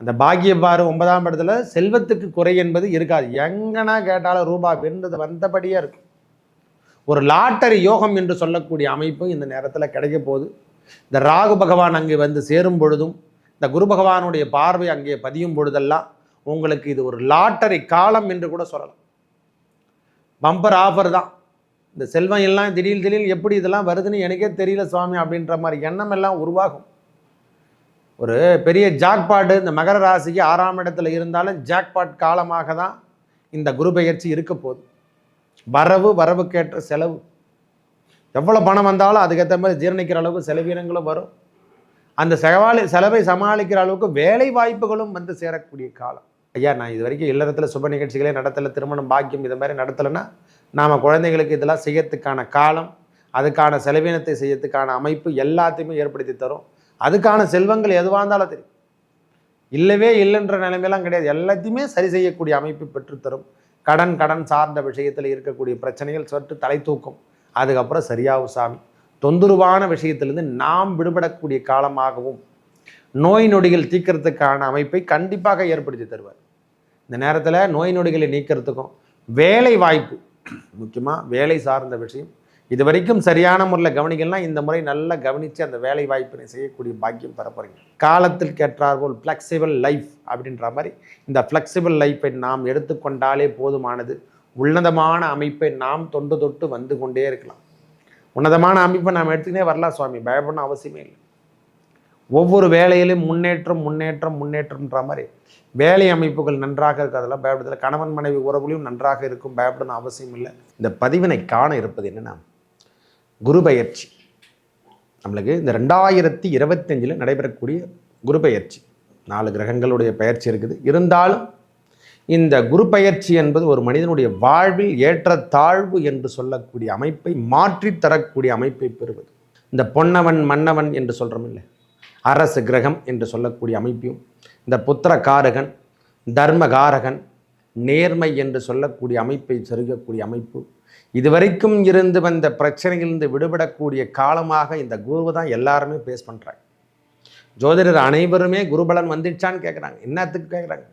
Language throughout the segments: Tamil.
அந்த பாக்கியப்பாறு ஒன்பதாம் இடத்துல செல்வத்துக்கு குறை என்பது இருக்காது. எங்கன்னா கேட்டாலும் ரூபா வென்றது வந்தபடியே இருக்கும். ஒரு லாட்டரி யோகம் என்று சொல்லக்கூடிய அமைப்பு இந்த நேரத்தில் கிடைக்க போகுது. இந்த ராகு பகவான் அங்கே வந்து சேரும் பொழுதும் இந்த குரு பகவானுடைய பார்வை அங்கே பதியும் பொழுதெல்லாம் உங்களுக்கு இது ஒரு லாட்டரி காலம் என்று கூட சொல்லலாம். பம்பர் ஆஃபர் தான். இந்த செல்வம் எல்லாம் திடீர் திடீர்னு எப்படி இதெல்லாம் வருதுன்னு எனக்கே தெரியல சுவாமி அப்படின்ற மாதிரி எண்ணம் எல்லாம் உருவாகும். ஒரு பெரிய ஜாக்பாட்டு இந்த மகர ராசிக்கு ஆறாம் இடத்துல இருந்தாலும் ஜாக்பாட் காலமாக தான் இந்த குரு பெயர்ச்சி இருக்க போகுது. வரவு வரவுக்கேற்ற செலவு. எவ்வளோ பணம் வந்தாலும் அதுக்கேற்ற மாதிரி ஜீரணிக்கிற அளவுக்கு செலவினங்களும் வரும். அந்த செலவாளி செலவை சமாளிக்கிற அளவுக்கு வேலை வாய்ப்புகளும் வந்து சேரக்கூடிய காலம். ஐயா நான் இது வரைக்கும் இல்லறத்தில் சுப நிகழ்ச்சிகளே நடத்தலை திருமணம் பாக்கியம் இது மாதிரி நடத்தலைன்னா நாம் குழந்தைங்களுக்கு இதெல்லாம் செய்யறதுக்கான காலம் அதுக்கான செலவினத்தை செய்யறதுக்கான அமைப்பு எல்லாத்தையுமே ஏற்படுத்தி தரும். அதுக்கான செல்வங்கள் எதுவாக இருந்தாலும் தெரியும் இல்லவே இல்லைன்ற நிலைமையெல்லாம் கிடையாது. எல்லாத்தையுமே சரி செய்யக்கூடிய அமைப்பு பெற்றுத்தரும். கடன் கடன் சார்ந்த விஷயத்தில் இருக்கக்கூடிய பிரச்சனைகள் சற்று தலை தூக்கும். அதுக்கப்புறம் சரியாகும் சாமி. தொந்தரவான விஷயத்திலிருந்து நாம் விடுபடக்கூடிய காலமாகவும் நோய் நொடிகள் தீக்கிறதுக்கான அமைப்பை கண்டிப்பாக ஏற்படுத்தி தருவார். இந்த நேரத்தில் நோய் நொடிகளை நீக்கிறதுக்கும் வேலை வாய்ப்பு முக்கியமாக வேலை சார்ந்த விஷயம் இது வரைக்கும் சரியான முறையில் கவனிக்கலாம் இந்த முறை நல்லா கவனித்து அந்த வேலை வாய்ப்பினை செய்யக்கூடிய பாக்கியம் பெற போகிறீங்க காலத்தில் கேட்டார்போல் ஃப்ளெக்சிபிள் லைஃப் அப்படின்ற மாதிரி இந்த ஃப்ளெக்சிபிள் லைஃப்பை நாம் எடுத்துக்கொண்டாலே போதுமானது. உன்னதமான அமைப்பை நாம் தொண்டு தொட்டு வந்து கொண்டே இருக்கலாம். உன்னதமான அமைப்பை நாம் எடுத்துக்கினே வரலாம் சுவாமி பயப்படணும் அவசியமே இல்லை. ஒவ்வொரு வேலையிலும் முன்னேற்றம் முன்னேற்றம் முன்னேற்றம்ன்ற மாதிரி வேலை அமைப்புகள் நன்றாக இருக்கிறதெல்லாம் பயப்படுதல கணவன் மனைவி உறவுலையும் நன்றாக இருக்கும். பயப்படணும் அவசியம் இல்லை. இந்த பதிவினை காண இருப்பது என்னென்னா குரு பயிற்சி நம்மளுக்கு இந்த ரெண்டாயிரத்தி இருபத்தஞ்சில் நடைபெறக்கூடிய குரு பயிற்சி நாலு கிரகங்களுடைய பயிற்சி இருக்குது. இருந்தாலும் இந்த குரு பயிற்சி என்பது ஒரு மனிதனுடைய வாழ்வில் ஏற்ற தாழ்வு என்று சொல்லக்கூடிய அமைப்பை மாற்றித் தரக்கூடிய அமைப்பை பெறுவது. இந்த பொன்னவன் மன்னவன் என்று சொல்கிறோம் இல்லை அரசு கிரகம் என்று சொல்லக்கூடிய அமைப்பையும் இந்த புத்திரகாரகன் தர்மகாரகன் நேர்மை என்று சொல்லக்கூடிய அமைப்பை செருகக்கூடிய அமைப்பு இதுவரைக்கும் இருந்து வந்த பிரச்சனைகளிலிருந்து விடுபடக்கூடிய காலமாக இந்த குருவை தான் எல்லாருமே பேஸ் பண்ணுறாங்க ஜோதிடர் அனைவருமே குருபலன் வந்துடுச்சான்னு கேட்குறாங்க என்னத்துக்கு கேட்குறாங்க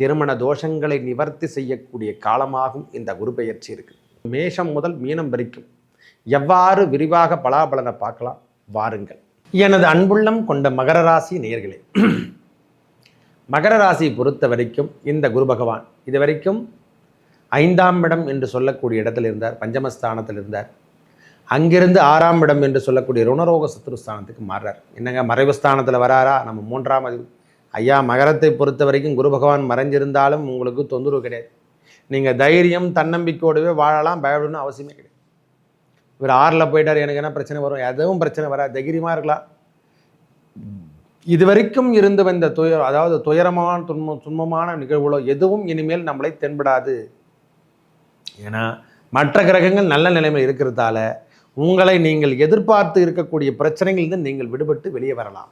திருமண தோஷங்களை நிவர்த்தி செய்யக்கூடிய காலமாகும் இந்த குரு பெயர்ச்சி இருக்குது மேஷம் முதல் மீனம் வரைக்கும் எவ்வாறு விரிவாக பலாபலனை பார்க்கலாம்? வாருங்கள். எனது அன்புள்ளம் கொண்ட மகர ராசி நேர்களே மகர ராசியை பொறுத்த வரைக்கும் இந்த குரு பகவான் இது வரைக்கும் ஐந்தாம் இடம் என்று சொல்லக்கூடிய இடத்தில் இருந்தார் பஞ்சமஸ்தானத்தில் இருந்தார். அங்கிருந்து ஆறாம் இடம் என்று சொல்லக்கூடிய ருணரோக சத்ருஸ்தானத்துக்கு மாறுறார். என்னங்க மறைவு ஸ்தானத்தில் வராரா? நம்ம மூன்றாம் அது ஐயா மகரத்தை பொறுத்த வரைக்கும் குரு பகவான் மறைஞ்சிருந்தாலும் உங்களுக்கு தொந்தரவு கிடையாது. நீங்கள் தைரியம் தன்னம்பிக்கையோடவே வாழலாம் பயப்படணும்னு அவசியமே கிடையாது. இவர் ஆறில் போயிட்டார் எனக்கு என்ன பிரச்சனை வரும்? எதுவும் பிரச்சனை வராது தைரியமாக இருக்கலாம். இதுவரைக்கும் இருந்து வந்த துயர் அதாவது துயரமான துன்பம் துன்பமான நிகழ்வுகளோ எதுவும் இனிமேல் நம்மளை தென்படாது. ஏன்னா மற்ற கிரகங்கள் நல்ல நிலைமையில் இருக்கிறதால உங்களை நீங்கள் எதிர்பார்த்து இருக்கக்கூடிய பிரச்சனைகளிலிருந்து நீங்கள் விடுபட்டு வெளியே வரலாம்.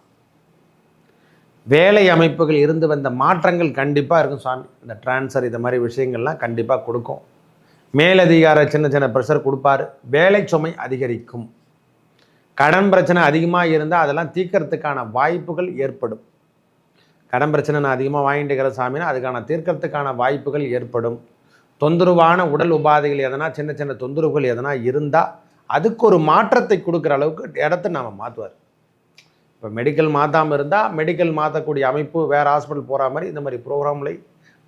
வேலை அமைப்புகள் இருந்து வந்த மாற்றங்கள் கண்டிப்பாக இருக்கும் சுவாமி இந்த டிரான்ஸ்ஃபர் இது மாதிரி விஷயங்கள்லாம் கண்டிப்பாக கொடுக்கும். மேலதிகார சின்ன சின்ன ப்ரெஷர் கொடுப்பாரு. வேலை சுமை அதிகரிக்கும். கடன் பிரச்சனை அதிகமாக இருந்தால் அதெல்லாம் தீர்க்கறதுக்கான வாய்ப்புகள் ஏற்படும். கடன் பிரச்சனை நான் அதிகமாக வாங்கிட்டு இருக்கிற சாமினா அதுக்கான தீர்க்கறதுக்கான வாய்ப்புகள் ஏற்படும். தொந்தரவான உடல் உபாதைகள் எதனா சின்ன சின்ன தொந்தரவுகள் எதனா இருந்தால் அதுக்கு ஒரு மாற்றத்தை கொடுக்குற அளவுக்கு இடத்த நாம் மாற்றுவார் இப்போ மெடிக்கல் மாற்றாமல் இருந்தால் மெடிக்கல் மாற்றக்கூடிய அமைப்பு வேறு ஹாஸ்பிட்டல் போகிற மாதிரி இந்த மாதிரி ப்ரோக்ராம்களை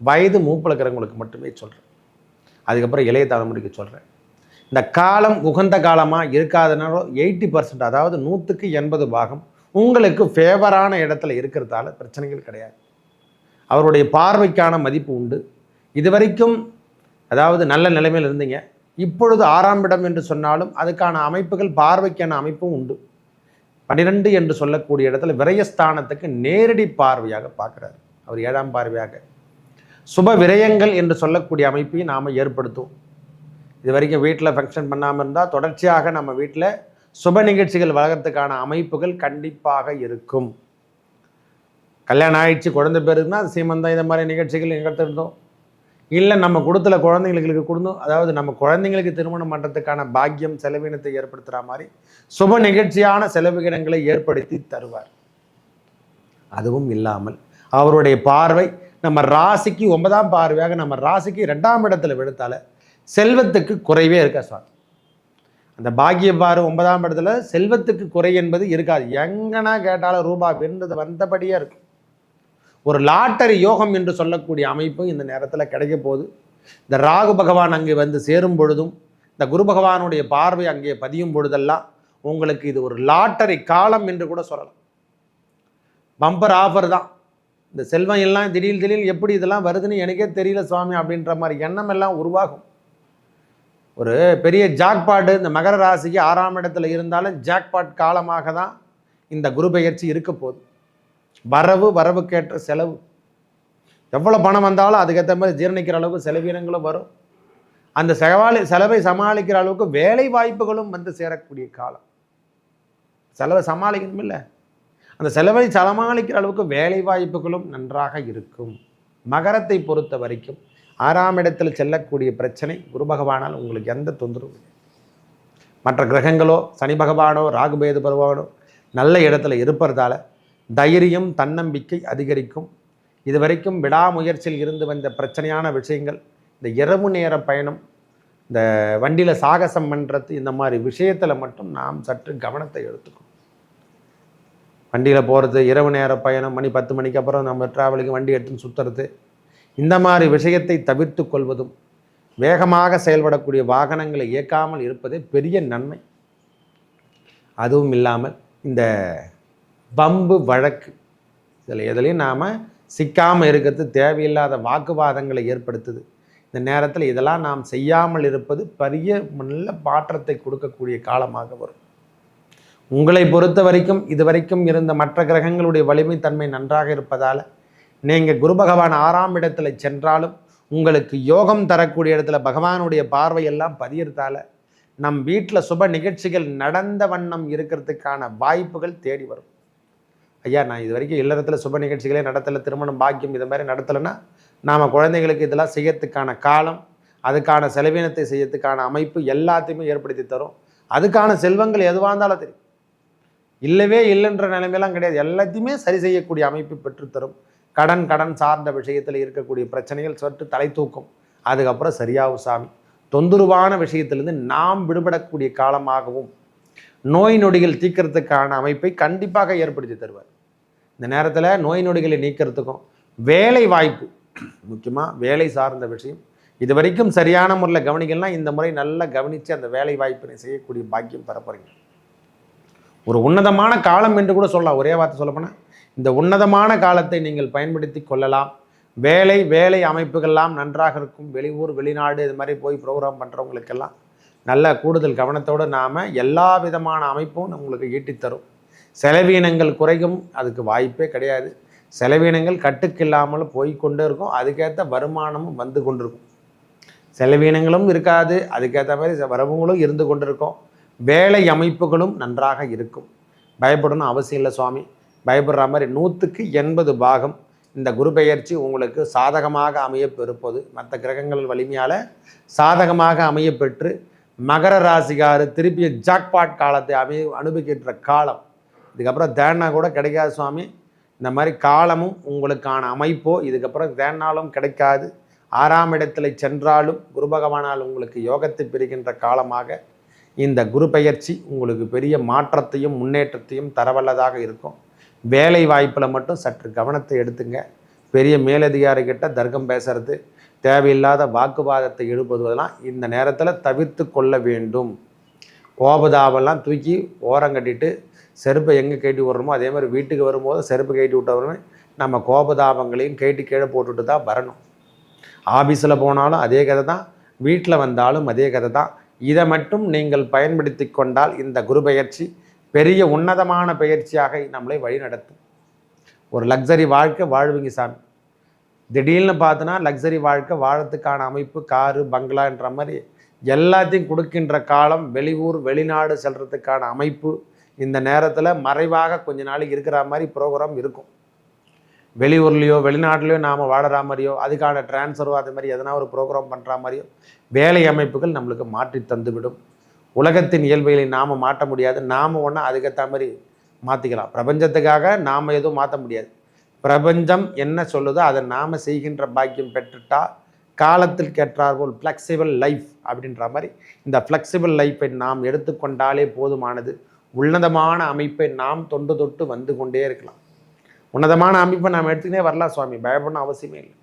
வயது மூப்பில் இருக்கிறவங்களுக்கு மட்டுமே சொல்கிறேன் அதுக்கப்புறம் இளைய தலைமுறைக்கு சொல்கிறேன் இந்த காலம் உகந்த காலமாக இருக்காதனாலும் எயிட்டி பர்சன்ட் அதாவது நூற்றுக்கு எண்பது பாகம் உங்களுக்கு ஃபேவரான இடத்துல இருக்கிறதால பிரச்சனைகள் கிடையாது. அவருடைய பார்வைக்கான மதிப்பு உண்டு. இதுவரைக்கும் அதாவது நல்ல நிலைமையில் இருந்தீங்க. இப்பொழுது ஆறாம் இடம் என்று சொன்னாலும் அதுக்கான அமைப்புகள் பார்வைக்கான அமைப்பும் உண்டு. பன்னிரெண்டு என்று சொல்லக்கூடிய இடத்துல விரயஸ்தானத்துக்கு நேரடி பார்வையாக பார்க்குறாரு. அவர் ஏழாம் பார்வையாக. சுப விரயங்கள் என்று சொல்லக்கூடிய அமைப்பையும் நாம் ஏற்படுத்துவோம். இது வரைக்கும் வீட்டில் ஃபங்க்ஷன் பண்ணாமல் இருந்தால் தொடர்ச்சியாக நம்ம வீட்டில் சுப நிகழ்ச்சிகள் வளர்கிறதுக்கான அமைப்புகள் கண்டிப்பாக இருக்கும். கல்யாணம் ஆயிடுச்சு குழந்தை பேருக்குன்னா சீமந்தம் இந்த மாதிரி நிகழ்ச்சிகள் நிகழ்த்திருந்தோம். இல்லை நம்ம கொடுத்துல குழந்தைங்களுக்கு கொடுந்தோம் அதாவது நம்ம குழந்தைங்களுக்கு திருமணம் பண்ணுறதுக்கான பாக்கியம் செலவினத்தை ஏற்படுத்துகிற மாதிரி சுப நிகழ்ச்சியான செலவினங்களை ஏற்படுத்தி தருவார். அதுவும் இல்லாமல் அவருடைய பார்வை நம்ம ராசிக்கு ஒன்பதாம் பார்வையாக நம்ம ராசிக்கு ரெண்டாம் இடத்துல விழுத்தால செல்வத்துக்கு குறைவே இருக்கா சார். அந்த பாக்கிய பார்வை ஒன்பதாம் இடத்துல செல்வத்துக்கு குறை என்பது இருக்காது. எங்கன்னா கேட்டாலும் ரூபாய் வென்றது வந்தபடியே இருக்கும். ஒரு லாட்டரி யோகம் என்று சொல்லக்கூடிய அமைப்பு இந்த நேரத்தில் கிடைக்க போகுது. இந்த ராகு பகவான் அங்கே வந்து சேரும் பொழுதும் இந்த குரு பகவானுடைய பார்வை அங்கே பதியும் பொழுதெல்லாம் உங்களுக்கு இது ஒரு லாட்டரி காலம் என்று கூட சொல்லலாம். பம்பர் ஆஃபர் தான். இந்த செல்வம் எல்லாம் திடீர் திடீர் எப்படி இதெல்லாம் வருதுன்னு எனக்கே தெரியல சுவாமி அப்படின்ற மாதிரி எண்ணம் எல்லாம் உருவாகும். ஒரு பெரிய ஜாக்பாட்டு இந்த மகர ராசிக்கு ஆறாம் இடத்துல இருந்தாலும் ஜாக்பாட் காலமாக தான் இந்த குரு பெயர்ச்சி இருக்க போகுது. வரவு வரவுக்கேற்ற செலவு. எவ்வளோ பணம் வந்தாலும் அதுக்கேற்ற மாதிரி ஜீரணிக்கிற அளவுக்கு செலவீனங்களும் வரும். அந்த செலவாளி செலவை சமாளிக்கிற அளவுக்கு வேலை வாய்ப்புகளும் வந்து சேரக்கூடிய காலம். செலவை சமாளிக்கணும் இல்லை அந்த செலவை சமாளிக்கிற அளவுக்கு வேலை வாய்ப்புகளும் நன்றாக இருக்கும். மகரத்தை பொறுத்த வரைக்கும் ஆறாம் இடத்தில் செல்லக்கூடிய பிரச்சனை குரு பகவானால் உங்களுக்கு எந்த தொந்தரவும் மற்ற கிரகங்களோ சனி பகவானோ ராகுபேது பகவானோ நல்ல இடத்துல இருப்பதால தைரியம் தன்னம்பிக்கை அதிகரிக்கும். இதுவரைக்கும் விடாமுயற்சியில் இருந்து வந்த பிரச்சனையான விஷயங்கள் இந்த இரவு நேர பயணம் இந்த வண்டியில் சாகசம் பண்ணுறது இந்த மாதிரி விஷயத்தில் மட்டும் நாம் சற்று கவனத்தை எடுத்துக்கணும். வண்டியில் போகிறது இரவு நேர பயணம் மணி பத்து மணிக்கு அப்புறம் நம்ம ட்ராவலுக்கு வண்டி எடுத்துன்னு சுற்றுறது இந்த மாதிரி விஷயத்தை தவிர்த்து கொள்வதும் வேகமாக செயல்படக்கூடிய வாகனங்களை இயக்காமல் இருப்பதே பெரிய நன்மை. அதுவும் இல்லாமல் இந்த பம்பு வழக்கு. இதில் எதுலேயும் நாம் சிக்காமல் இருக்கிறது தேவையில்லாத வாக்குவாதங்களை ஏற்படுத்துது. இந்த நேரத்தில் இதெல்லாம் நாம் செய்யாமல் இருப்பது பெரிய நல்ல மாற்றத்தை கொடுக்கக்கூடிய காலமாக வரும். உங்களை பொறுத்த வரைக்கும் இதுவரைக்கும் இருந்த மற்ற கிரகங்களுடைய வலிமை தன்மை நன்றாக இருப்பதால் நீங்கள் குரு பகவான் ஆறாம் இடத்துல சென்றாலும் உங்களுக்கு யோகம் தரக்கூடிய இடத்துல பகவானுடைய பார்வையெல்லாம் பதியறதால நம் வீட்டில் சுப நிகழ்ச்சிகள் நடந்த வண்ணம் இருக்கிறதுக்கான வாய்ப்புகள் தேடி வரும். ஐயா நான் இது வரைக்கும் இல்லறத்தில் சுப நிகழ்ச்சிகளே நடத்தலை திருமணம் பாக்கியம் இது மாதிரி நடத்தலைன்னா நாம் குழந்தைங்களுக்கு இதெல்லாம் செய்யறதுக்கான காலம் அதுக்கான செலவினத்தை செய்யறதுக்கான அமைப்பு எல்லாத்தையுமே ஏற்படுத்தி தரும். அதுக்கான செல்வங்கள் எதுவாக இருந்தாலும் தெரியும் இல்லவே இல்லைன்ற நிலைமையெல்லாம் கிடையாது. எல்லாத்தையுமே சரி செய்யக்கூடிய அமைப்பு பெற்றுத்தரும் கடன் கடன் சார்ந்த விஷயத்தில் இருக்கக்கூடிய பிரச்சனைகள் சற்று தலை தூக்கும். அதுக்கப்புறம் சரியாகும் சாமி. தொந்தரவான விஷயத்திலிருந்து நாம் விடுபடக்கூடிய காலமாகவும் நோய் நொடிகள் தீக்கிறதுக்கான அமைப்பை கண்டிப்பாக ஏற்படுத்தி தருவார். இந்த நேரத்தில் நோய் நொடிகளை நீக்கிறதுக்கும் வேலை வாய்ப்பு முக்கியமாக வேலை சார்ந்த விஷயம். இது வரைக்கும் சரியான முறையில் கவனிக்கலாம் இந்த முறை நல்லா கவனித்து அந்த வேலை வாய்ப்பினை செய்யக்கூடிய பாக்கியம் பெற ஒரு உன்னதமான காலம் என்று கூட சொல்லலாம். ஒரே வார்த்தை சொல்லப்போனால் இந்த உன்னதமான காலத்தை நீங்கள் பயன்படுத்தி கொள்ளலாம். வேலை வேலை அமைப்புகள்லாம் நன்றாக இருக்கும். வெளியூர் வெளிநாடு இது மாதிரி போய் ப்ரோக்ராம் பண்ணுறவங்களுக்கெல்லாம் நல்ல கூடுதல் கவனத்தோடு நாம் எல்லா விதமான அமைப்பும் உங்களுக்கு ஈட்டித்தரும் செலவீனங்கள் குறையும் அதுக்கு வாய்ப்பே கிடையாது. செலவீனங்கள் கட்டுக்கில்லாமல் போய்கொண்டே இருக்கும். அதுக்கேற்ற வருமானமும் வந்து கொண்டிருக்கும். செலவீனங்களும் இருக்காது. அதுக்கேற்ற மாதிரி வரவுகளும் இருந்து கொண்டிருக்கும். வேலை அமைப்புகளும் நன்றாக இருக்கும். பயப்படணும் அவசியம் இல்லை சுவாமி. பயப்படுற மாதிரி நூற்றுக்கு எண்பது பாகம் இந்த குரு பெயர்ச்சி உங்களுக்கு சாதகமாக அமையப்பெறுப்பது மற்ற கிரகங்கள் வலிமையால் சாதகமாக அமையப்பெற்று மகர ராசிகாரு திருப்பிய ஜாக்பாட் காலத்தை அமைய அனுபவிக்கின்ற காலம் இதுக்கப்புறம் தேனா கூட கிடைக்காது சுவாமி. இந்த மாதிரி காலமும் உங்களுக்கான அமைப்போ இதுக்கப்புறம் தேனாலும் கிடைக்காது. ஆறாம் இடத்துல சென்றாலும் குரு பகவானால் உங்களுக்கு யோகத்தை பெறுகின்ற காலமாக இந்த குரு பெயர்ச்சி உங்களுக்கு பெரிய மாற்றத்தையும் முன்னேற்றத்தையும் தரவல்லதாக இருக்கும். வேலை வாய்ப்பில் மட்டும் சற்று கவனத்தை எடுத்துங்க. பெரிய மேலதிகாரிகிட்ட தர்க்கம் பேசுறது தேவையில்லாத வாக்குவாதத்தை எழுப்புவதெல்லாம் இந்த நேரத்தில் தவிர்த்து கொள்ள வேண்டும். கோபதாபெல்லாம் தூக்கி ஓரங்கட்டிட்டு செருப்பை எங்கே கேட்டி விடுறோமோ அதே மாதிரி வீட்டுக்கு வரும்போது செருப்பு கேட்டி விட்டவருமே நம்ம கோபதாபங்களையும் கேட்டு கீழே போட்டுட்டு தான் வரணும். ஆஃபீஸில் போனாலும் அதே கதை தான். வீட்டில் வந்தாலும் அதே கதை தான். இதை மட்டும் நீங்கள் பயன்படுத்தி கொண்டால் இந்த குரு பயிற்சி பெரிய உன்னதமான பயிற்சியாக நம்மளை வழிநடத்தும். ஒரு லக்ஸரி வாழ்க்கை வாழ்வீங்க சாமி. திடீர்னு பார்த்தோன்னா லக்ஸரி வாழ்க்கை வாழறதுக்கான அமைப்பு காரு பங்களான்ற மாதிரி எல்லாத்தையும் கொடுக்கின்ற காலம் வெளியூர் வெளிநாடு செல்கிறதுக்கான அமைப்பு இந்த நேரத்தில் மறைவாக கொஞ்ச நாளைக்கு இருக்கிற மாதிரி ப்ரோக்ராம் இருக்கும். வெளியூர்லேயோ வெளிநாட்டிலையோ நாம் வாழற மாதிரியோ அதுக்கான டிரான்ஸ்ஃபரோ அது மாதிரி எதனா ஒரு ப்ரோக்ராம் பண்ணுற மாதிரியோ வேலை அமைப்புகள் நம்மளுக்கு மாற்றி தந்துவிடும். உலகத்தின் இயல்புகளை நாம் மாற்ற முடியாது. நாம் ஒன்றா அதுக்கேற்ற மாதிரி மாற்றிக்கலாம் பிரபஞ்சத்துக்காக நாம் எதுவும் மாற்ற முடியாது. பிரபஞ்சம் என்ன சொல்லுதோ அதை நாம் செய்கின்ற பாக்கியம் பெற்றுட்டா காலத்தில் கேட்டார்போல் ஃப்ளெக்சிபிள் லைஃப் அப்படின்ற மாதிரி இந்த ஃப்ளெக்சிபிள் லைஃப்பை நாம் எடுத்துக்கொண்டாலே போதுமானது. உன்னதமான அமைப்பை நாம் தொண்டு தொட்டு வந்து கொண்டே இருக்கலாம். உன்னதமான அமைப்பை நாம் எடுத்துக்கிட்டே வரலாம் சுவாமி. பயப்படணும் அவசியமே இல்லை.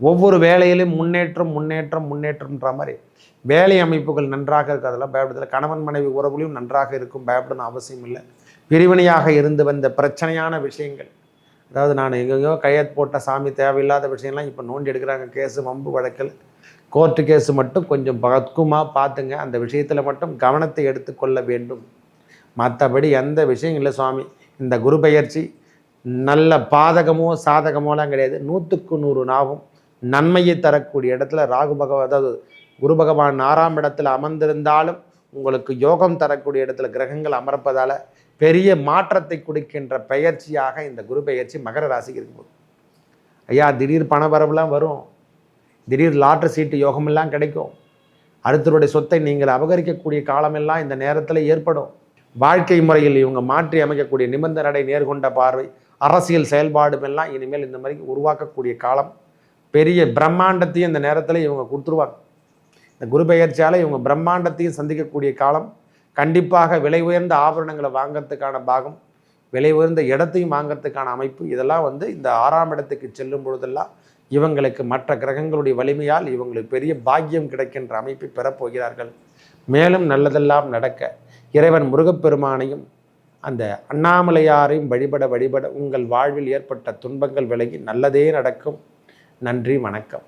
ஒவ்வொரு வேலையிலும் முன்னேற்றம் முன்னேற்றம் முன்னேற்றம்ன்ற மாதிரி வேலை அமைப்புகள் நன்றாக இருக்கிறதெல்லாம் பயப்படுதல. கணவன் மனைவி உறவுலையும் நன்றாக இருக்கும். பயப்படணும் அவசியம் இல்லை. பிரிவினையாக இருந்து வந்த பிரச்சனையான விஷயங்கள். அதாவது நான் எங்கெங்கோ கையெழுத்து போட்ட சாமி தேவையில்லாத விஷயம்லாம் இப்போ நோண்டி எடுக்கிறாங்க. கேஸு வம்பு வழக்கில். கோர்ட்டு கேஸு மட்டும் கொஞ்சம் பக்குமாக பார்த்துங்க. அந்த விஷயத்தில் மட்டும் கவனத்தை எடுத்துக்கொள்ள வேண்டும். மற்றபடி எந்த விஷயம் இல்லை சுவாமி. இந்த குரு பயிற்சி நல்ல பாதகமோ சாதகமோலாம் கிடையாது. நூற்றுக்கு நூறு நாகும் நன்மையை தரக்கூடிய இடத்துல ராகு பகவான் அதாவது குரு பகவான் ஆறாம் இடத்துல அமர்ந்திருந்தாலும் உங்களுக்கு யோகம் தரக்கூடிய இடத்துல கிரகங்கள் அமர்ப்பதால் பெரிய மாற்றத்தை கொடுக்கின்ற பயிற்சியாக இந்த குரு பெயர்ச்சி மகர ராசிக்கு இருக்கும்போது ஐயா திடீர் பண வரவுலாம் வரும். திடீர் லாட்ரி சீட்டு யோகமெல்லாம் கிடைக்கும். அடுத்தருடைய சொத்தை நீங்கள் அபகரிக்கக்கூடிய காலமெல்லாம் இந்த நேரத்தில் ஏற்படும். வாழ்க்கை முறையில் இவங்க மாற்றி அமைக்கக்கூடிய நிபந்த நடை நேர்கொண்ட பார்வை அரசியல் செயல்பாடும் எல்லாம் இனிமேல் இந்த மாதிரி உருவாக்கக்கூடிய காலம். பெரிய பிரம்மாண்டத்தையும் இந்த நேரத்தில் இவங்க கொடுத்துருவாங்க. இந்த குரு பெயர்ச்சியால் இவங்க பிரம்மாண்டத்தையும் சந்திக்கக்கூடிய காலம். கண்டிப்பாக விலை உயர்ந்த ஆபரணங்களை வாங்கிறதுக்கான பாகம் விலை உயர்ந்த இடத்தையும் வாங்கிறதுக்கான அமைப்பு இதெல்லாம் வந்து இந்த ஆறாம் இடத்துக்கு செல்லும் பொழுதெல்லாம் இவங்களுக்கு மற்ற கிரகங்களுடைய வலிமையால் இவங்களுக்கு பெரிய பாக்கியம் கிடைக்கின்ற அமைப்பை பெறப்போகிறார்கள். மேலும் நல்லதெல்லாம் நடக்க இறைவன் முருகப்பெருமானையும் அந்த அண்ணாமலையாரையும் வழிபட வழிபட உங்கள் வாழ்வில் ஏற்பட்ட துன்பங்கள் விலகி நல்லதே நடக்கும். நன்றி வணக்கம்.